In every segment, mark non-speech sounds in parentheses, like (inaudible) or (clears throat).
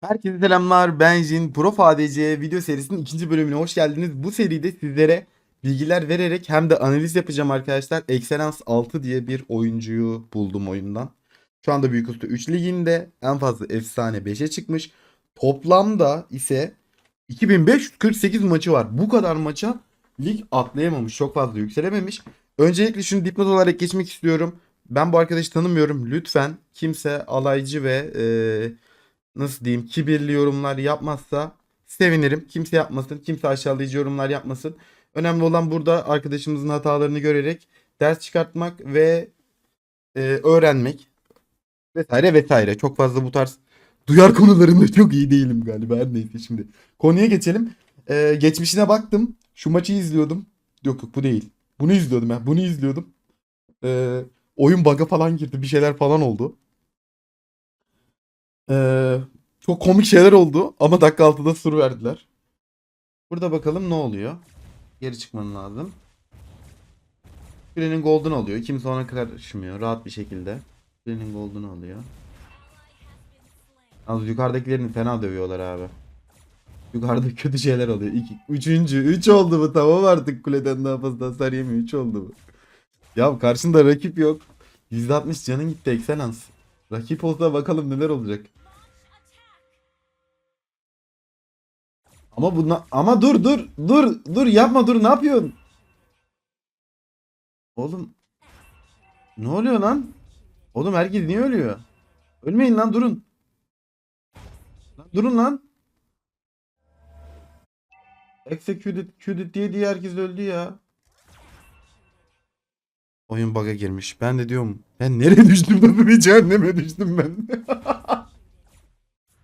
Herkese selamlar. Ben Jin. Prof ADC video serisinin ikinci bölümüne hoş geldiniz. Bu seride sizlere bilgiler vererek hem de analiz yapacağım arkadaşlar. Excellence 6 diye bir oyuncuyu buldum oyundan. Şu anda Büyük Usta 3 liginde en fazla efsane 5'e çıkmış. Toplamda ise 2548 maçı var. Bu kadar maça lig atlayamamış. Çok fazla yükselememiş. Öncelikle şunu dipnot olarak geçmek istiyorum. Ben bu arkadaşı tanımıyorum. Lütfen kimse alaycı ve eee nasıl diyeyim kibirli yorumlar yapmazsa sevinirim. Kimse yapmasın. Kimse aşağılayıcı yorumlar yapmasın. Önemli olan burada arkadaşımızın hatalarını görerek ders çıkartmak ve e, öğrenmek vesaire vesaire. Çok fazla bu tarz duyar konularında (laughs) çok iyi değilim galiba. Her neyse şimdi. Konuya geçelim. E, geçmişine baktım. Şu maçı izliyordum. Yok yok bu değil. Bunu izliyordum ben. Bunu izliyordum. E, oyun bug'a falan girdi. Bir şeyler falan oldu. Ee, çok komik şeyler oldu ama dakika 6'da sur verdiler. Burada bakalım ne oluyor. Geri çıkman lazım. Birinin golden alıyor. Kimse ona karışmıyor. Rahat bir şekilde. Birinin golden alıyor. Az yukarıdakilerini fena dövüyorlar abi. Yukarıda kötü şeyler oluyor. İki, üçüncü. Üç oldu bu tamam artık kuleden daha fazla hasar yemiyor. Üç oldu bu. Ya karşında rakip yok. %60 canın gitti Excellence. Rakip olsa bakalım neler olacak. Ama buna ama dur dur dur dur yapma dur ne yapıyorsun? Oğlum ne oluyor lan? Oğlum herkes niye ölüyor? Ölmeyin lan durun. Lan durun lan. Executed, executed diye diye herkes öldü ya. Oyun bug'a girmiş. Ben de diyorum ben nereye (laughs) düştüm nasıl bir cehenneme düştüm ben. (laughs)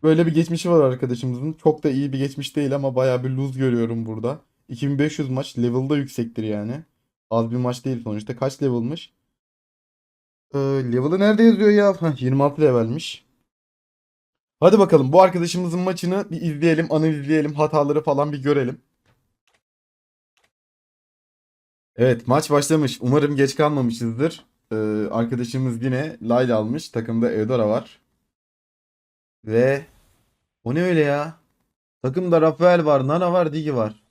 Böyle bir geçmişi var arkadaşımızın. Çok da iyi bir geçmiş değil ama bayağı bir lose görüyorum burada. 2500 maç level'da yüksektir yani. Az bir maç değil sonuçta. Kaç level'mış? Ee, level'ı nerede yazıyor ya? Heh, 26 level'miş. Hadi bakalım bu arkadaşımızın maçını bir izleyelim, analizleyelim, hataları falan bir görelim. Evet maç başlamış. Umarım geç kalmamışızdır. Ee, arkadaşımız yine Layla almış. Takımda Eudora var. Ve o ne öyle ya? Takımda Rafael var, Nana var, Digi var.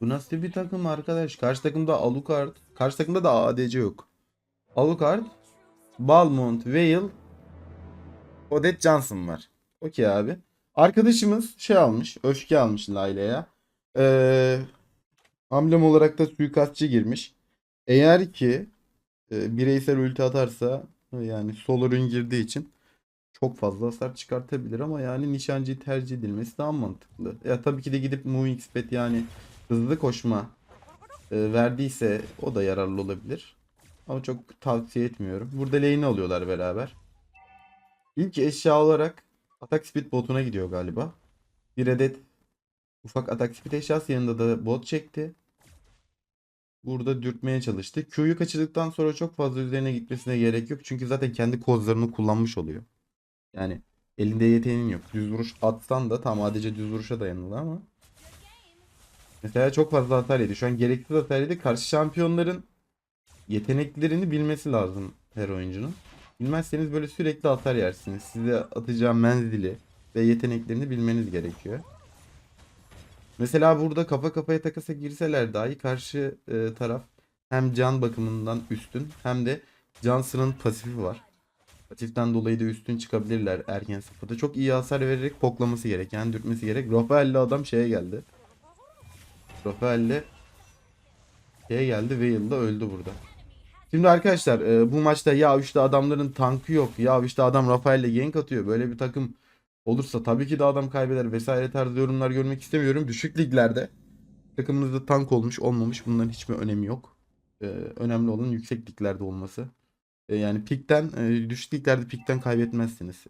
Bu nasıl bir takım arkadaş? Karşı takımda Alucard. Karşı takımda da ADC yok. Alucard, Balmont, Vale, Odette Johnson var. Okey abi. Arkadaşımız şey almış. Öfke almış Layla'ya. Ee, amblem olarak da suikastçı girmiş. Eğer ki e, bireysel ulti atarsa yani sol ürün girdiği için çok fazla hasar çıkartabilir ama yani nişancıyı tercih edilmesi daha mantıklı. Ya tabii ki de gidip moving speed yani hızlı koşma e, verdiyse o da yararlı olabilir. Ama çok tavsiye etmiyorum. Burada lane'i alıyorlar beraber. İlk eşya olarak atak speed botuna gidiyor galiba. Bir adet ufak atak speed eşyası yanında da bot çekti. Burada dürtmeye çalıştı. Q'yu kaçırdıktan sonra çok fazla üzerine gitmesine gerek yok. Çünkü zaten kendi kozlarını kullanmış oluyor. Yani elinde yeteneğin yok. Düz vuruş atsan da tam ADC düz vuruşa dayanılı ama. Mesela çok fazla hasar yedi. Şu an gereksiz hasar yedi. Karşı şampiyonların yeteneklerini bilmesi lazım her oyuncunun. Bilmezseniz böyle sürekli hasar yersiniz. Size atacağım menzili ve yeteneklerini bilmeniz gerekiyor. Mesela burada kafa kafaya takasa girseler dahi karşı e, taraf hem can bakımından üstün hem de Johnson'ın pasifi var. Pasiften dolayı da üstün çıkabilirler erken safhada. Çok iyi hasar vererek poklaması gerek. Yani dürtmesi gerek. Rafael'le adam şeye geldi. Rafael'le şeye geldi. Vale da öldü burada. Şimdi arkadaşlar e, bu maçta ya işte adamların tankı yok. Ya işte adam Rafael'le gank atıyor. Böyle bir takım olursa tabii ki de adam kaybeder vesaire tarzı yorumlar görmek istemiyorum. Düşük liglerde takımınızda tank olmuş olmamış bunların hiçbir önemi yok. E, önemli olan yüksek liglerde olması. E, yani pikten e, düşük liglerde pikten kaybetmezsiniz.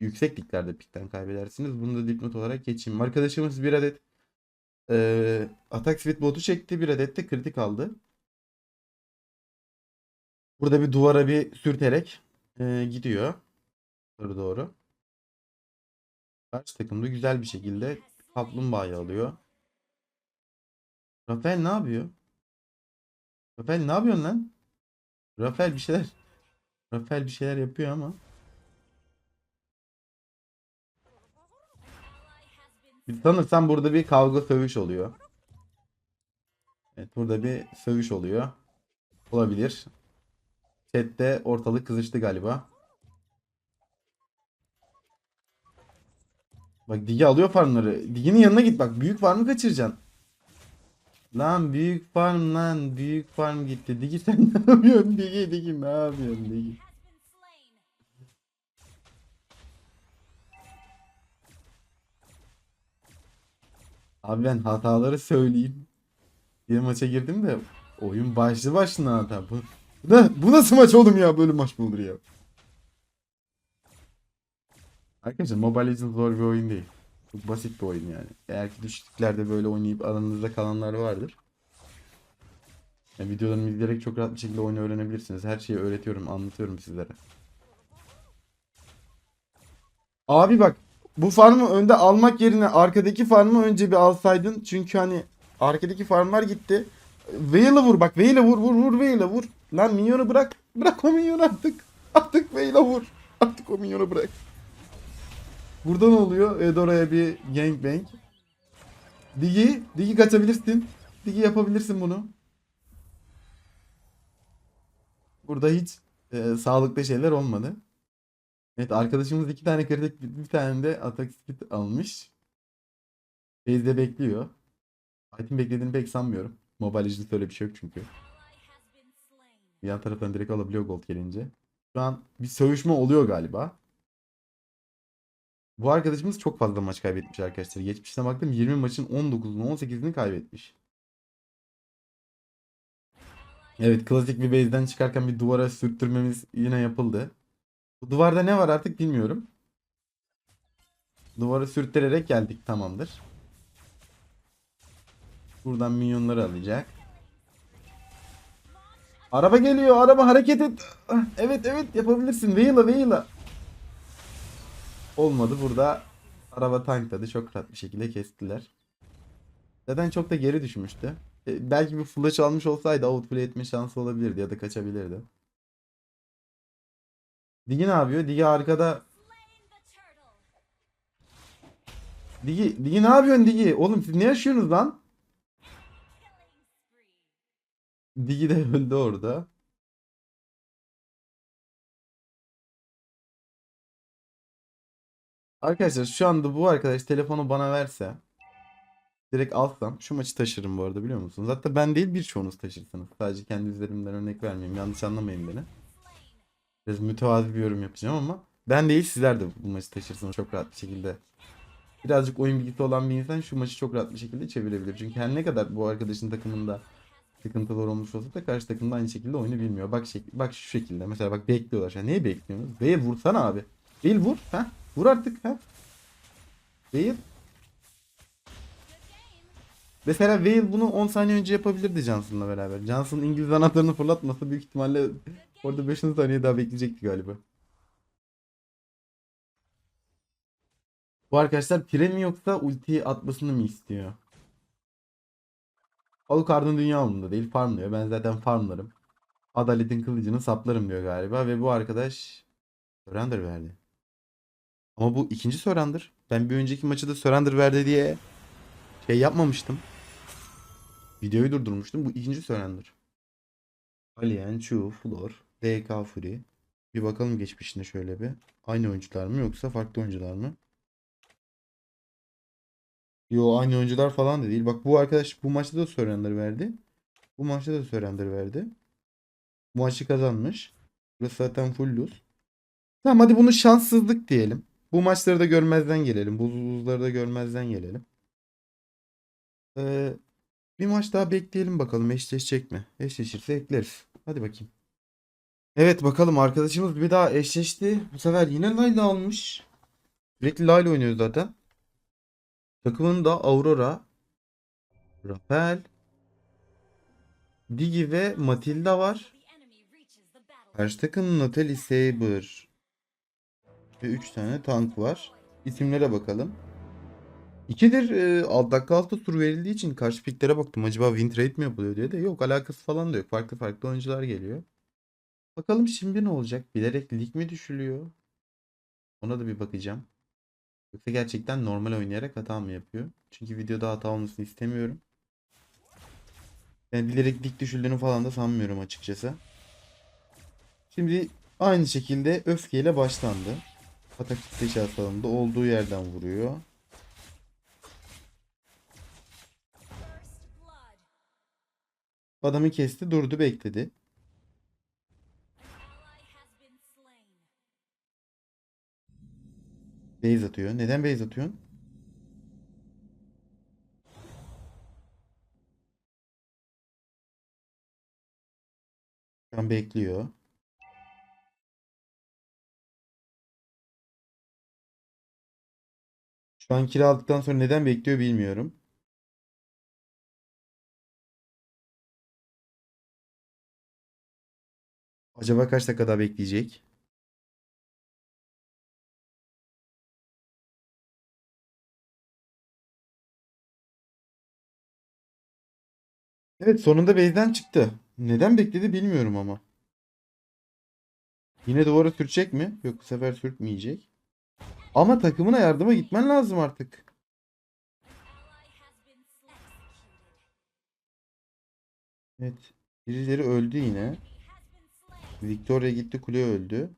Yüksek liglerde pikten kaybedersiniz. Bunu da dipnot olarak geçeyim. Arkadaşımız bir adet e, atak speed botu çekti. Bir adet de kritik aldı. Burada bir duvara bir sürterek e, gidiyor. Doğru doğru. Karşı takımda güzel bir şekilde kaplumbağayı alıyor. Rafael ne yapıyor? Rafael ne yapıyorsun lan? Rafael bir şeyler Rafael bir şeyler yapıyor ama. Sanırsam burada bir kavga sövüş oluyor. Evet burada bir sövüş oluyor. Olabilir. Chat'te ortalık kızıştı galiba. Bak Digi alıyor farmları. Digi'nin yanına git bak. Büyük farmı kaçıracaksın. Lan büyük farm lan. Büyük farm gitti. Digi sen (laughs) ne yapıyorsun? Digi Digi ne yapıyorsun Digi? Abi ben hataları söyleyeyim. Bir maça girdim de oyun başlı başına hata. Bu, bu, da, bu nasıl maç oğlum ya? Böyle maç mı olur ya? Arkadaşlar Mobile Legends zor bir oyun değil. Çok basit bir oyun yani. Eğer ki düşüklerde böyle oynayıp aranızda kalanlar vardır. Yani videolarımı izleyerek çok rahat bir şekilde oyunu öğrenebilirsiniz. Her şeyi öğretiyorum, anlatıyorum sizlere. Abi bak bu farmı önde almak yerine arkadaki farmı önce bir alsaydın. Çünkü hani arkadaki farmlar gitti. Vayne'ı vur bak Vayne'ı vur vur vur Vayne'ı vur. Lan minyonu bırak. Bırak o minyonu artık. Artık Vayne'ı vur. Artık o minyonu bırak. Burada ne oluyor? Edora'ya bir gangbang. Digi, Digi kaçabilirsin. Digi yapabilirsin bunu. Burada hiç e, sağlıklı şeyler olmadı. Evet arkadaşımız iki tane kritik bir tane de atak speed almış. Base'de bekliyor. Item beklediğini pek sanmıyorum. Mobile Legends öyle bir şey yok çünkü. Yan taraftan direkt alabiliyor gold gelince. Şu an bir sövüşme oluyor galiba. Bu arkadaşımız çok fazla maç kaybetmiş arkadaşlar. Geçmişine baktım 20 maçın 19'unu 18'ini kaybetmiş. Evet klasik bir base'den çıkarken bir duvara sürttürmemiz yine yapıldı. Bu duvarda ne var artık bilmiyorum. Duvara sürttürerek geldik tamamdır. Buradan minyonları alacak. Araba geliyor araba hareket et. Ah, Evet evet yapabilirsin. Veila Veila. Olmadı burada araba tankladı. Çok rahat bir şekilde kestiler. Zaten çok da geri düşmüştü. E, belki bir flash almış olsaydı outplay etme şansı olabilirdi ya da kaçabilirdi. Digi ne yapıyor? Digi arkada. Digi, Digi ne yapıyorsun Digi? Oğlum siz ne yaşıyorsunuz lan? Digi de öldü orada. Arkadaşlar şu anda bu arkadaş telefonu bana verse direkt alsam şu maçı taşırım bu arada biliyor musunuz? Hatta ben değil birçoğunuz taşırsınız. Sadece kendi üzerimden örnek vermeyeyim. Yanlış anlamayın beni. Biraz mütevazi bir yorum yapacağım ama ben değil sizler de bu maçı taşırsınız çok rahat bir şekilde. Birazcık oyun bilgisi olan bir insan şu maçı çok rahat bir şekilde çevirebilir. Çünkü her ne kadar bu arkadaşın takımında sıkıntılar olmuş olsa da karşı takımda aynı şekilde oyunu bilmiyor. Bak şek bak şu şekilde. Mesela bak bekliyorlar. Şu an. Neyi bekliyorsunuz? Bale vursana abi. Bale vur. Ha? Vur artık. Ha? Bale. Mesela Vale bunu 10 saniye önce yapabilirdi Johnson'la beraber. Johnson İngiliz anahtarını fırlatmasa büyük ihtimalle orada 5. saniye daha bekleyecekti galiba. Bu arkadaşlar pire mi yoksa ultiyi atmasını mı istiyor? Alucard'ın dünya umurunda değil farmlıyor. Ben zaten farmlarım. Adaletin kılıcını saplarım diyor galiba ve bu arkadaş surrender verdi. Ama bu ikinci surrender. Ben bir önceki maçı da surrender verdi diye şey yapmamıştım. Videoyu durdurmuştum. Bu ikinci surrender. Alien, Chu, Flor, DK Fury. Bir bakalım geçmişine şöyle bir. Aynı oyuncular mı yoksa farklı oyuncular mı? Yo aynı oyuncular falan da değil. Bak bu arkadaş bu maçta da surrender verdi. Bu maçta da surrender verdi. Bu maçı kazanmış. Burası zaten full lose. Tamam hadi bunu şanssızlık diyelim. Bu maçları da görmezden gelelim. Bu buzları da görmezden gelelim. Ee, bir maç daha bekleyelim bakalım eşleşecek mi? Eşleşirse ekleriz. Hadi bakayım. Evet bakalım arkadaşımız bir daha eşleşti. Bu sefer yine Layla almış. Sürekli Layla oynuyor zaten. Takımında Aurora, Rapel, Digi ve Matilda var. Karşı takımın Natalie Saber ve 3 tane tank var. İsimlere bakalım. İkidir e, alt dakika altı tur verildiği için karşı piklere baktım. Acaba win trade mi yapılıyor diye de yok alakası falan da yok. Farklı farklı oyuncular geliyor. Bakalım şimdi ne olacak? Bilerek lig mi düşülüyor? Ona da bir bakacağım. Yoksa gerçekten normal oynayarak hata mı yapıyor? Çünkü videoda hata olmasını istemiyorum. Yani bilerek dik düşüldüğünü falan da sanmıyorum açıkçası. Şimdi aynı şekilde öfkeyle başlandı. Atak kitle alanında olduğu yerden vuruyor. Adamı kesti durdu bekledi. Base atıyor. Neden base atıyorsun? Şu an bekliyor. Şu an kill aldıktan sonra neden bekliyor bilmiyorum. Acaba kaç dakika daha bekleyecek? Evet sonunda base'den çıktı. Neden bekledi bilmiyorum ama. Yine duvara sürtecek mi? Yok bu sefer sürtmeyecek. Ama takımına yardıma gitmen lazım artık. Evet. Birileri öldü yine. Victoria gitti kule öldü.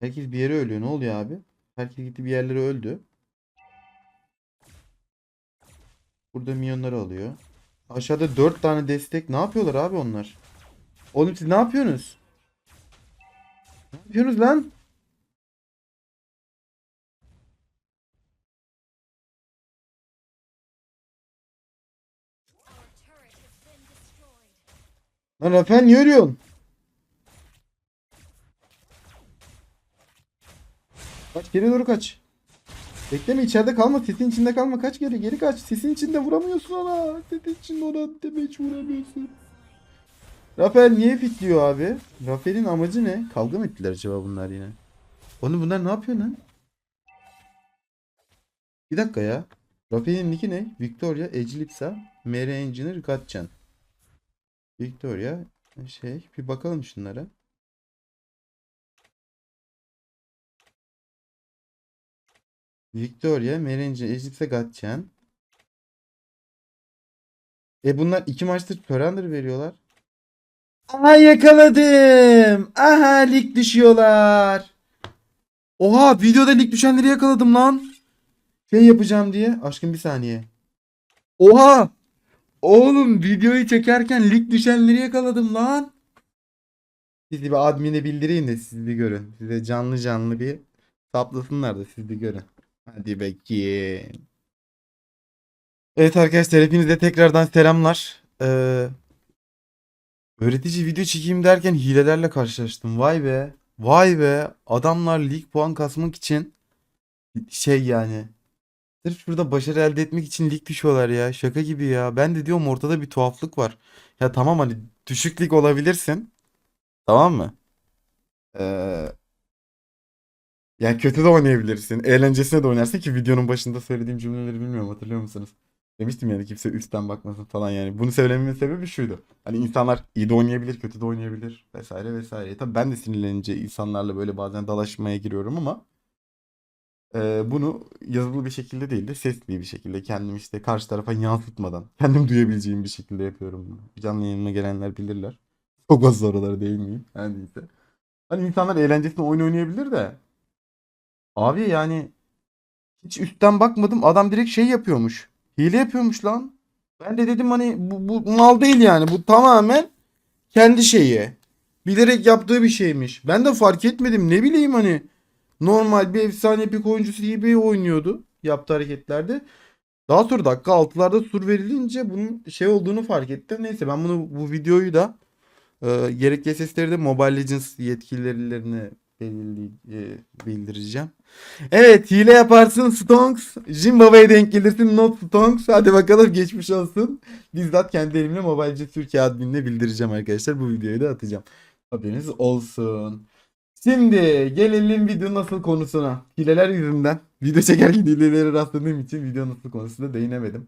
Herkes bir yere ölüyor. Ne oluyor abi? Herkes gitti bir yerlere öldü. Burada minyonları alıyor. Aşağıda 4 tane destek. Ne yapıyorlar abi onlar? Oğlum siz ne yapıyorsunuz? Ne yapıyorsunuz lan? Lan Rafael niye ölüyorsun? Kaç geri doğru kaç. Bekleme içeride kalma. Sesin içinde kalma. Kaç geri geri kaç. Sesin içinde vuramıyorsun ona. Sesin içinde ona demeç vuramıyorsun. Rafael niye fitliyor abi? Rafael'in amacı ne? Kavga mı ettiler acaba bunlar yine? Oğlum bunlar ne yapıyor lan? Bir dakika ya. Rafael'in nicki ne? Victoria, Eclipsa, Mary Engineer, Gatchan. Victoria, şey bir bakalım şunlara. Victoria, Mary Engineer, Eclipsa, Gatchan. E bunlar iki maçtır surrender veriyorlar. Aha yakaladım. Aha lig düşüyorlar. Oha videoda lig düşenleri yakaladım lan. Şey yapacağım diye. Aşkım bir saniye. Oha. Oğlum videoyu çekerken lig düşenleri yakaladım lan. Sizi bir admine bildireyim de siz bir görün. Size canlı canlı bir saplasınlar da siz bir görün. Hadi bakayım. Evet arkadaşlar hepinize tekrardan selamlar. Ee, öğretici video çekeyim derken hilelerle karşılaştım. Vay be. Vay be. Adamlar lig puan kasmak için şey yani. Sırf şurada başarı elde etmek için lig düşüyorlar ya. Şaka gibi ya. Ben de diyorum ortada bir tuhaflık var. Ya tamam hani düşük lig olabilirsin. Tamam mı? Ee, yani kötü de oynayabilirsin. Eğlencesine de oynarsın ki videonun başında söylediğim cümleleri bilmiyorum hatırlıyor musunuz? Demiştim yani kimse üstten bakmasın falan yani. Bunu söylememin sebebi şuydu. Hani insanlar iyi de oynayabilir, kötü de oynayabilir vesaire vesaire. Tabii ben de sinirlenince insanlarla böyle bazen dalaşmaya giriyorum ama e, bunu yazılı bir şekilde değil de sesli bir şekilde kendim işte karşı tarafa yansıtmadan kendim duyabileceğim bir şekilde yapıyorum. bunu. Canlı yayınıma gelenler bilirler. Çok fazla oralara değil miyim? Her neyse. Hani insanlar eğlencesine oyun oynayabilir de abi yani hiç üstten bakmadım adam direkt şey yapıyormuş. Hile yapıyormuş lan. Ben de dedim hani bu, bu mal değil yani. Bu tamamen kendi şeyi. Bilerek yaptığı bir şeymiş. Ben de fark etmedim. Ne bileyim hani. Normal bir efsane epik oyuncusu gibi oynuyordu. Yaptığı hareketlerde. Daha sonra dakika 6'larda sur verilince bunun şey olduğunu fark ettim. Neyse ben bunu bu videoyu da e, gerekli sesleri de Mobile Legends yetkililerine e, bildireceğim. Evet hile yaparsın Stonks. Jimbabwe'ye denk gelirsin not Stonks. Hadi bakalım geçmiş olsun. Bizzat kendi elimle Mobileci Türkiye adminine bildireceğim arkadaşlar. Bu videoyu da atacağım. Haberiniz olsun. Şimdi gelelim video nasıl konusuna. Hileler yüzünden. Video çekerken hilelere rastladığım için video nasıl konusunda değinemedim.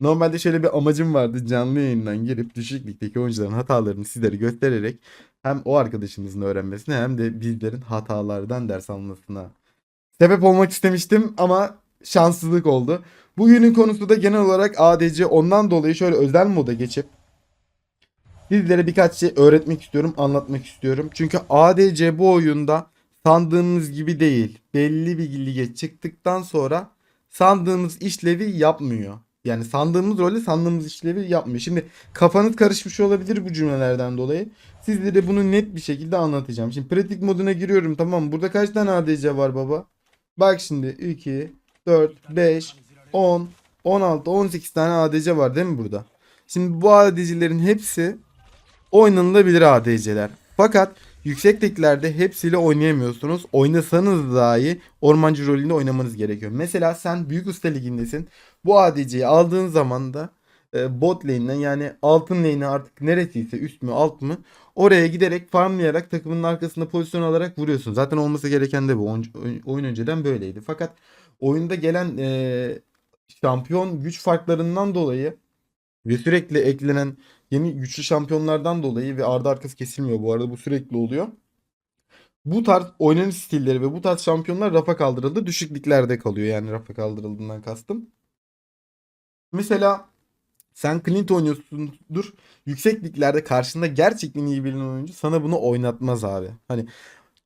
Normalde şöyle bir amacım vardı. Canlı yayından girip düşük ligdeki oyuncuların hatalarını sizlere göstererek hem o arkadaşımızın öğrenmesine hem de bizlerin hatalardan ders almasına sebep olmak istemiştim ama şanssızlık oldu. Bugünün konusu da genel olarak ADC ondan dolayı şöyle özel moda geçip sizlere birkaç şey öğretmek istiyorum, anlatmak istiyorum. Çünkü ADC bu oyunda sandığınız gibi değil. Belli bir lige çıktıktan sonra sandığımız işlevi yapmıyor. Yani sandığımız rolü sandığımız işlevi yapmıyor. Şimdi kafanız karışmış olabilir bu cümlelerden dolayı. Sizlere bunu net bir şekilde anlatacağım. Şimdi pratik moduna giriyorum tamam? Burada kaç tane ADC var baba? Bak şimdi 2, 4, 5, 10, 16, 18 tane ADC var değil mi burada? Şimdi bu ADC'lerin hepsi oynanılabilir ADC'ler. Fakat yüksek liglerde hepsiyle oynayamıyorsunuz. Oynasanız dahi ormancı rolünde oynamanız gerekiyor. Mesela sen büyük usta ligindesin. Bu ADC'yi aldığın zaman da e, bot lane'den yani altın lane'e artık neresiyse üst mü alt mı oraya giderek farmlayarak takımın arkasında pozisyon alarak vuruyorsun. Zaten olması gereken de bu. Oyun, önceden böyleydi. Fakat oyunda gelen e, şampiyon güç farklarından dolayı ve sürekli eklenen yeni güçlü şampiyonlardan dolayı ve ardı arkası kesilmiyor bu arada bu sürekli oluyor. Bu tarz oynanış stilleri ve bu tarz şampiyonlar rafa kaldırıldı. Düşüklüklerde kalıyor yani rafa kaldırıldığından kastım. Mesela sen Clint oynuyorsundur. Yüksek liglerde karşında gerçekten iyi bilinen oyuncu sana bunu oynatmaz abi. Hani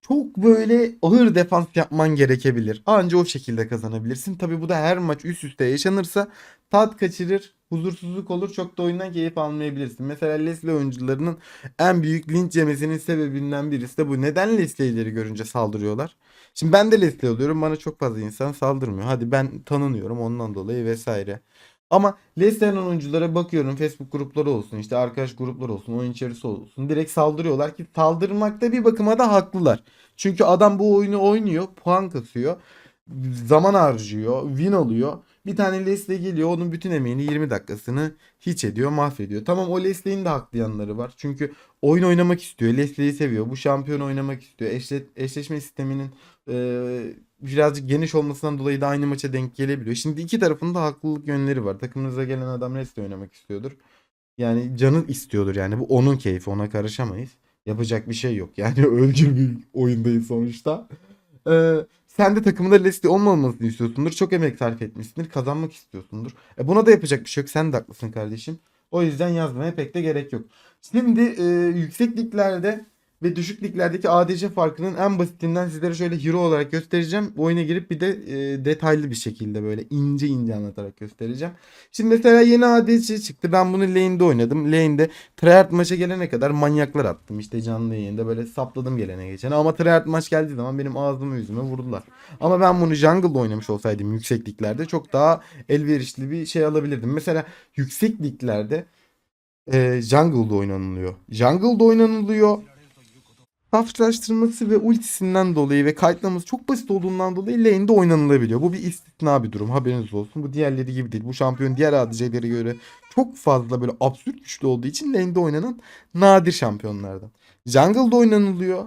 çok böyle ağır defans yapman gerekebilir. Anca o şekilde kazanabilirsin. Tabi bu da her maç üst üste yaşanırsa tat kaçırır, huzursuzluk olur. Çok da oyundan keyif almayabilirsin. Mesela Leslie oyuncularının en büyük linç yemesinin sebebinden birisi de bu. Neden Leslie'leri görünce saldırıyorlar? Şimdi ben de Leslie oluyorum. Bana çok fazla insan saldırmıyor. Hadi ben tanınıyorum ondan dolayı vesaire. Ama Leicestern oyunculara bakıyorum Facebook grupları olsun işte arkadaş grupları olsun oyun içerisi olsun direkt saldırıyorlar ki saldırmakta bir bakıma da haklılar. Çünkü adam bu oyunu oynuyor puan kasıyor zaman harcıyor win alıyor. Bir tane Leslie geliyor onun bütün emeğini 20 dakikasını hiç ediyor mahvediyor. Tamam o Leslie'nin de haklı yanları var. Çünkü oyun oynamak istiyor. Leslie'yi seviyor. Bu şampiyon oynamak istiyor. Eşle, eşleşme sisteminin e, birazcık geniş olmasından dolayı da aynı maça denk gelebiliyor. Şimdi iki tarafın da haklılık yönleri var. Takımınıza gelen adam Leslie oynamak istiyordur. Yani canı istiyordur yani. Bu onun keyfi. Ona karışamayız. Yapacak bir şey yok. Yani (laughs) ölçü bir oyundayız sonuçta. Ee, sen de takımında Leslie olmamasını istiyorsundur. Çok emek sarf etmişsindir. Kazanmak istiyorsundur. E buna da yapacak bir şey yok. Sen de haklısın kardeşim. O yüzden yazmaya pek de gerek yok. Şimdi e, yüksek liglerde ve düşük liglerdeki ADC farkının en basitinden sizlere şöyle hero olarak göstereceğim. Oyuna girip bir de e, detaylı bir şekilde böyle ince ince anlatarak göstereceğim. Şimdi mesela yeni ADC çıktı. Ben bunu lane'de oynadım. Lane'de tryhard maça gelene kadar manyaklar attım. İşte canlı yayında böyle sapladım gelene geçene. Ama tryhard maç geldiği zaman benim ağzıma yüzüme vurdular. Ama ben bunu jungle'da oynamış olsaydım yüksek liglerde çok daha elverişli bir şey alabilirdim. Mesela yüksek liglerde e, jungle'da oynanılıyor. Jungle'da oynanılıyor saflaştırması ve ultisinden dolayı ve kayıtlaması çok basit olduğundan dolayı lane'de oynanılabiliyor. Bu bir istisna bir durum haberiniz olsun. Bu diğerleri gibi değil. Bu şampiyon diğer ADC'lere göre çok fazla böyle absürt güçlü olduğu için lane'de oynanan nadir şampiyonlardan. Jungle'da oynanılıyor.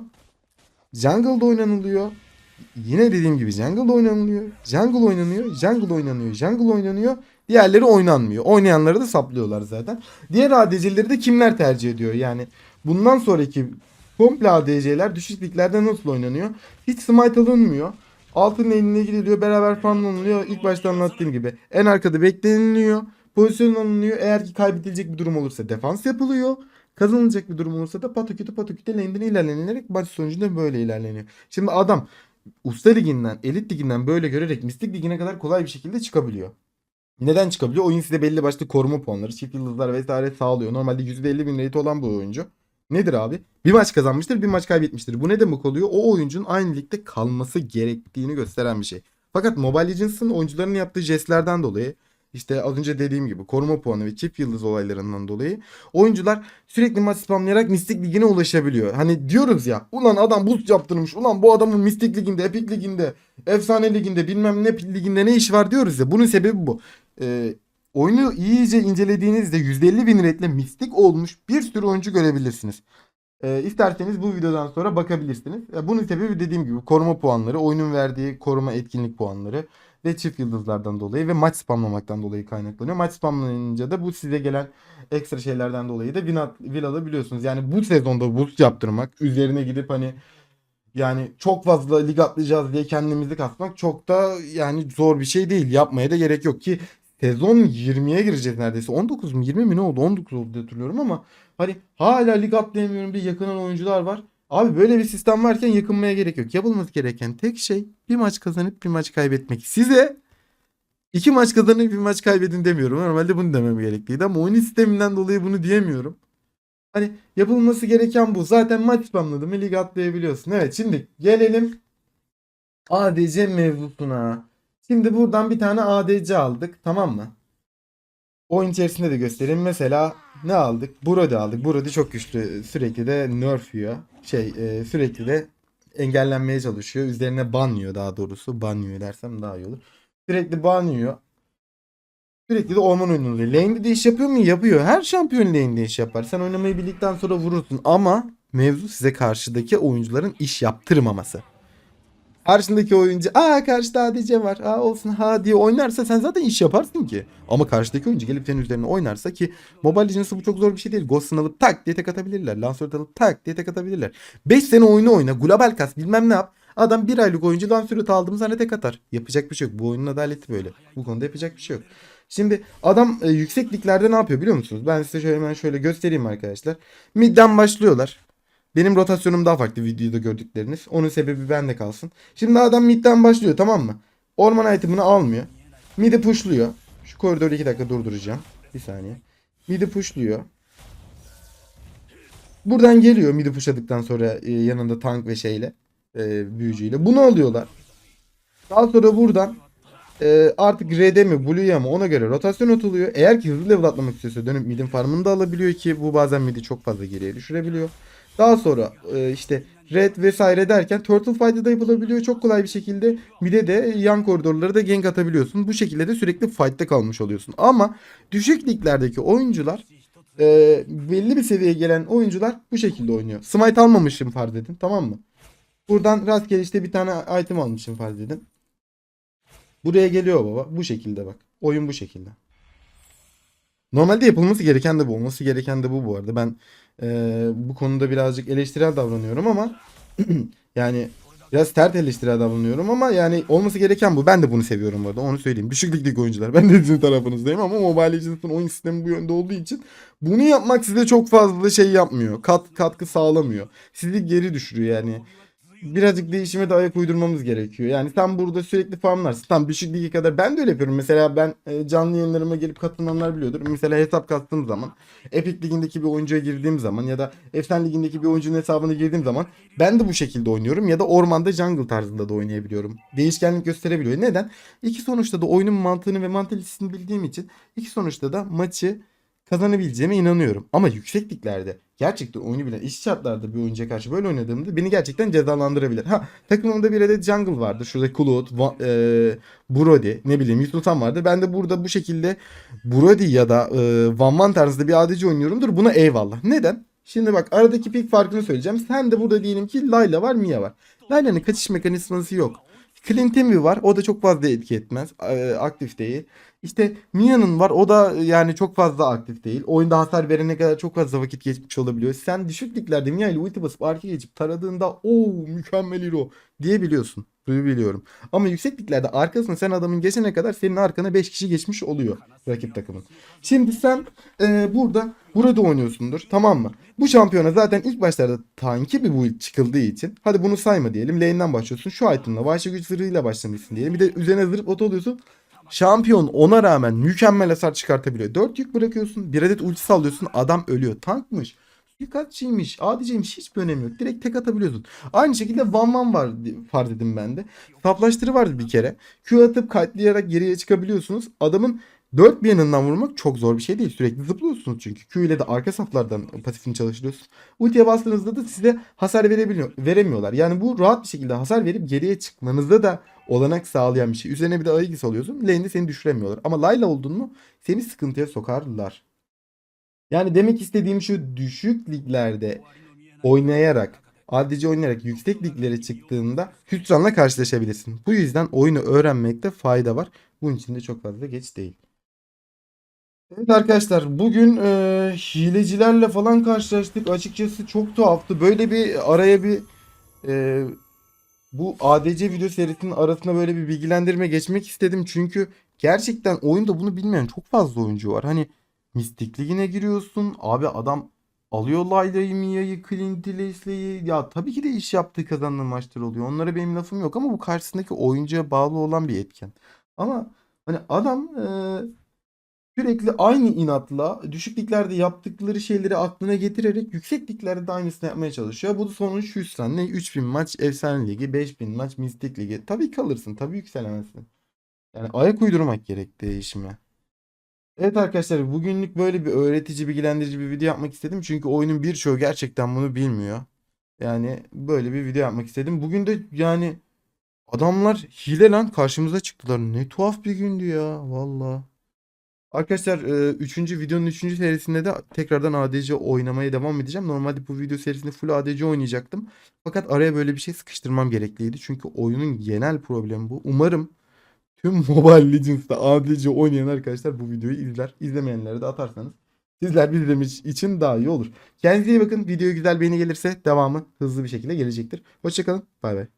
Jungle'da oynanılıyor. Yine dediğim gibi jungle'da oynanılıyor. Jungle oynanıyor. Jungle oynanıyor. Jungle oynanıyor. Diğerleri oynanmıyor. Oynayanları da saplıyorlar zaten. Diğer ADC'leri de kimler tercih ediyor? Yani bundan sonraki Komple ADC'ler düşük liglerde nasıl oynanıyor? Hiç smite alınmıyor. Altın eline gidiliyor beraber farmlanılıyor. İlk başta anlattığım gibi. En arkada bekleniliyor. Pozisyon alınıyor. Eğer ki kaybedilecek bir durum olursa defans yapılıyor. Kazanılacak bir durum olursa da patakütü patakütü lane'den ilerlenilerek maç sonucunda böyle ilerleniyor. Şimdi adam Usta Ligi'nden, Elit Ligi'nden böyle görerek Mistik Ligi'ne kadar kolay bir şekilde çıkabiliyor. Neden çıkabiliyor? Oyun size belli başlı koruma puanları, çift yıldızlar vesaire sağlıyor. Normalde %50 bin rate olan bu oyuncu. Nedir abi? Bir maç kazanmıştır, bir maç kaybetmiştir. Bu ne demek oluyor? O oyuncunun aynı ligde kalması gerektiğini gösteren bir şey. Fakat Mobile Legends'ın oyuncuların yaptığı jestlerden dolayı işte az önce dediğim gibi koruma puanı ve çift yıldız olaylarından dolayı oyuncular sürekli maç spamlayarak Mistik Ligi'ne ulaşabiliyor. Hani diyoruz ya ulan adam boost yaptırmış ulan bu adamın Mistik Ligi'nde, Epic Ligi'nde, Efsane Ligi'nde bilmem ne liginde ne iş var diyoruz ya. Bunun sebebi bu. Ee, oyunu iyice incelediğinizde %50 bin rate'le mistik olmuş bir sürü oyuncu görebilirsiniz. E, isterseniz bu videodan sonra bakabilirsiniz. E, bunun sebebi dediğim gibi koruma puanları, oyunun verdiği koruma etkinlik puanları ve çift yıldızlardan dolayı ve maç spamlamaktan dolayı kaynaklanıyor. Maç spamlanınca da bu size gelen ekstra şeylerden dolayı da win, win alabiliyorsunuz. Yani bu sezonda boost yaptırmak, üzerine gidip hani Yani çok fazla lig atlayacağız diye kendimizi kasmak çok da yani zor bir şey değil. Yapmaya da gerek yok ki sezon 20'ye gireceğiz neredeyse. 19 mu 20 mi ne oldu? 19 oldu diye hatırlıyorum ama hani hala lig atlayamıyorum diye yakınan oyuncular var. Abi böyle bir sistem varken yakınmaya gerek yok. Yapılması gereken tek şey bir maç kazanıp bir maç kaybetmek. Size iki maç kazanıp bir maç kaybedin demiyorum. Normalde bunu demem gerekliydi ama oyun sisteminden dolayı bunu diyemiyorum. Hani yapılması gereken bu. Zaten maç spamladı mı lig atlayabiliyorsun. Evet şimdi gelelim ADC mevzusuna. Şimdi buradan bir tane ADC aldık tamam mı? Oyun içerisinde de göstereyim. Mesela ne aldık? Brody aldık. Brody çok güçlü. Sürekli de nerf yiyor. Şey e, sürekli de engellenmeye çalışıyor. Üzerine ban yiyor daha doğrusu. Ban yiyor dersem daha iyi olur. Sürekli ban yiyor. Sürekli de orman oyunu. Lane'de de iş yapıyor mu? Yapıyor. Her şampiyon lane'de iş yapar. Sen oynamayı bildikten sonra vurursun. Ama mevzu size karşıdaki oyuncuların iş yaptırmaması. Karşındaki oyuncu aa karşıda ADC var aa olsun ha diye oynarsa sen zaten iş yaparsın ki. Ama karşıdaki oyuncu gelip senin üzerine oynarsa ki Mobile Legends'ı bu çok zor bir şey değil. Ghost'unu alıp tak diye tek atabilirler. Lancer alıp tak diye tek atabilirler. 5 sene oyunu oyna global kas bilmem ne yap. Adam bir aylık oyuncu Lancer'ı aldım sana tek atar. Yapacak bir şey yok. Bu oyunun adaleti böyle. Bu konuda yapacak bir şey yok. Şimdi adam e, yüksek ne yapıyor biliyor musunuz? Ben size şöyle hemen şöyle göstereyim arkadaşlar. Mid'den başlıyorlar. Benim rotasyonum daha farklı videoda gördükleriniz. Onun sebebi bende kalsın. Şimdi adam midden başlıyor tamam mı? Orman itemını almıyor. Mid'i pushluyor. Şu koridoru 2 dakika durduracağım. Bir saniye. Mid'i pushluyor. Buradan geliyor mid'i pushladıktan sonra e, yanında tank ve şeyle. E, büyücüyle. Bunu alıyorlar. Daha sonra buradan e, artık Red'e mi Blue'ya mı ona göre rotasyon atılıyor. Eğer ki hızlı level atlamak istiyorsa dönüp mid'in farmını da alabiliyor ki bu bazen mid'i çok fazla geriye düşürebiliyor. Daha sonra e, işte red vesaire derken turtle fight'ı da yapılabiliyor çok kolay bir şekilde. Mid'e de yan koridorları da gank atabiliyorsun. Bu şekilde de sürekli fight'ta kalmış oluyorsun. Ama düşük liglerdeki oyuncular e, belli bir seviyeye gelen oyuncular bu şekilde oynuyor. Smite almamışım farz edin tamam mı? Buradan rastgele işte bir tane item almışım farz edin. Buraya geliyor baba. Bu şekilde bak. Oyun bu şekilde. Normalde yapılması gereken de bu. Olması gereken de bu bu arada. Ben e, bu konuda birazcık eleştirel davranıyorum ama (clears throat) yani biraz sert eleştirel davranıyorum ama yani olması gereken bu. Ben de bunu seviyorum bu arada. Onu söyleyeyim. Düşük ligdeki oyuncular. Ben de sizin tarafınızdayım ama Mobile Legends'ın oyun sistemi bu yönde olduğu için bunu yapmak size çok fazla şey yapmıyor. Kat, katkı sağlamıyor. Sizi geri düşürüyor yani birazcık değişime de ayak uydurmamız gerekiyor. Yani sen burada sürekli farmlarsın. Tam düşük ligi kadar ben de öyle yapıyorum. Mesela ben e, canlı yayınlarıma gelip katılanlar biliyordur. Mesela hesap kastığım zaman Epic ligindeki bir oyuncuya girdiğim zaman ya da Efsane ligindeki bir oyuncunun hesabına girdiğim zaman ben de bu şekilde oynuyorum ya da ormanda jungle tarzında da oynayabiliyorum. Değişkenlik gösterebiliyor. Neden? İki sonuçta da oyunun mantığını ve mantalitesini bildiğim için iki sonuçta da maçı kazanabileceğime inanıyorum. Ama yüksek liglerde gerçekten oyunu bilen iş şartlarda bir oyuncuya karşı böyle oynadığımda beni gerçekten cezalandırabilir. Ha takımımda bir adet jungle vardı. Şurada Kulot, Va- e, Brody, ne bileyim Yusutan vardı. Ben de burada bu şekilde Brody ya da e, Van Van tarzında bir ADC oynuyorumdur. Buna eyvallah. Neden? Şimdi bak aradaki pik farkını söyleyeceğim. Sen de burada diyelim ki Layla var, Mia var. Layla'nın kaçış mekanizması yok. Clint Envy var. O da çok fazla etki etmez. E, aktif değil. İşte Mia'nın var. O da yani çok fazla aktif değil. Oyunda hasar verene kadar çok fazla vakit geçmiş olabiliyor. Sen düşük liglerde Mia ile ulti basıp arkaya geçip taradığında o mükemmel hero diyebiliyorsun. Duyabiliyorum. Ama yüksek liglerde arkasına sen adamın geçene kadar senin arkana 5 kişi geçmiş oluyor rakip takımın. Şimdi sen e, burada burada oynuyorsundur tamam mı? Bu şampiyona zaten ilk başlarda tanki bir build çıkıldığı için hadi bunu sayma diyelim. Lane'den başlıyorsun. Şu item'la vahşi güç zırhıyla başlamışsın diyelim. Bir de üzerine zırh bot oluyorsun. Şampiyon ona rağmen mükemmel hasar çıkartabiliyor. 4 yük bırakıyorsun. Bir adet ulti sallıyorsun. Adam ölüyor. Tankmış. Suikastçıymış. ADC'ymiş. Hiçbir önemi yok. Direkt tek atabiliyorsun. Aynı şekilde Van Van var farz edin bende. Saplaştırı vardı bir kere. Q atıp katlayarak geriye çıkabiliyorsunuz. Adamın dört bir yanından vurmak çok zor bir şey değil. Sürekli zıplıyorsunuz çünkü. Q ile de arka saflardan pasifini çalıştırıyorsunuz. Ultiye bastığınızda da size hasar verebiliyor, veremiyorlar. Yani bu rahat bir şekilde hasar verip geriye çıkmanızda da olanak sağlayan bir şey. Üzerine bir de Aegis alıyorsun. Lane'de seni düşüremiyorlar. Ama Layla oldun mu seni sıkıntıya sokarlar. Yani demek istediğim şu düşük liglerde oynayarak ADC oynayarak yüksek liglere çıktığında hüsranla karşılaşabilirsin. Bu yüzden oyunu öğrenmekte fayda var. Bunun için de çok fazla geç değil. Evet arkadaşlar bugün e, hilecilerle falan karşılaştık. Açıkçası çok tuhaftı. Böyle bir araya bir e, bu ADC video serisinin arasında böyle bir bilgilendirme geçmek istedim. Çünkü gerçekten oyunda bunu bilmeyen çok fazla oyuncu var. Hani Mistik Ligi'ne giriyorsun. Abi adam alıyor Layla'yı, Mia'yı, Clint'i, Leslie'yi. Ya tabii ki de iş yaptığı kazandığı maçlar oluyor. Onlara benim lafım yok ama bu karşısındaki oyuncuya bağlı olan bir etken. Ama hani adam eee, sürekli aynı inatla düşük liglerde yaptıkları şeyleri aklına getirerek yüksek liglerde de aynısını yapmaya çalışıyor. Bu da sonuç hüsran. Ne 3000 maç Efsane Ligi, 5000 maç Mistik Ligi. Tabii kalırsın, tabii yükselemezsin. Yani ayak uydurmak gerek değişime. Evet arkadaşlar bugünlük böyle bir öğretici, bilgilendirici bir video yapmak istedim. Çünkü oyunun birçoğu gerçekten bunu bilmiyor. Yani böyle bir video yapmak istedim. Bugün de yani adamlar hile lan karşımıza çıktılar. Ne tuhaf bir gündü ya valla. Arkadaşlar 3. videonun 3. serisinde de tekrardan ADC oynamaya devam edeceğim. Normalde bu video serisinde full ADC oynayacaktım. Fakat araya böyle bir şey sıkıştırmam gerekliydi. Çünkü oyunun genel problemi bu. Umarım tüm (laughs) Mobile Legends'ta ADC oynayan arkadaşlar bu videoyu izler. İzlemeyenlere de atarsanız sizler izlemiş için daha iyi olur. Kendinize iyi bakın. Videoya güzel beğeni gelirse devamı hızlı bir şekilde gelecektir. Hoşçakalın. Bay bay.